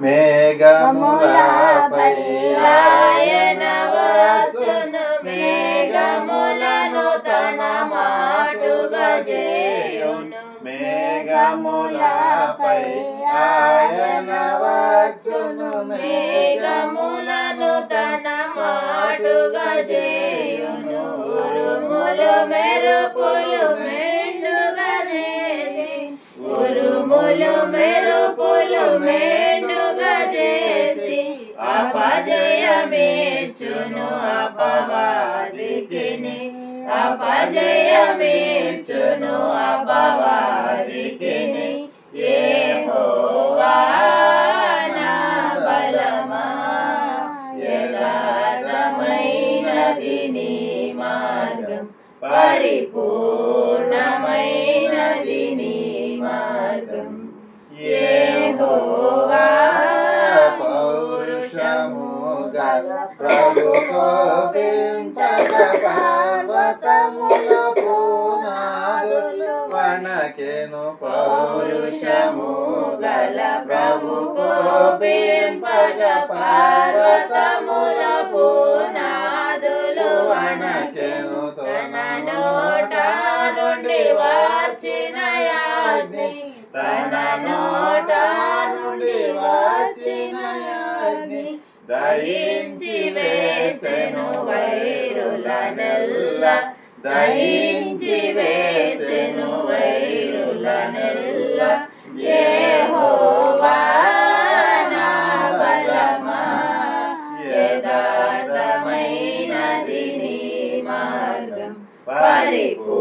మేఘములపై ఆయన వచ్చును మేఘములను తన మాటుగా చేయును. మేఘములపై ఆయన వచ్చును. మేఘములను తన మాటుగా చేయును. ఉరుములు మెరుపులు మెండుగా చేసి ఉరుములు మెరు అపజయమేచును అపవాదికిని. అపజయమేచును అపవాదికిని. ఏ నా బలమా యథార్థమైనది నీ మార్గం. పరిపూర్ణమైనది నీ మార్గం. యెహోవా పౌరుషము గల ప్రభు కోపించక పర్వతముల పునాదులు వణకెను పౌరుషము గల ప్రభు కోపింపగ పర్వతముల పునాదులు వణకెను తన నోట నుండి వచ్చిన యాజ్ఞి తన హరించి వేసెను వైరుల నెల్ల దహించి వేసెను వైరుల నెల్ల ఏ పరిపూ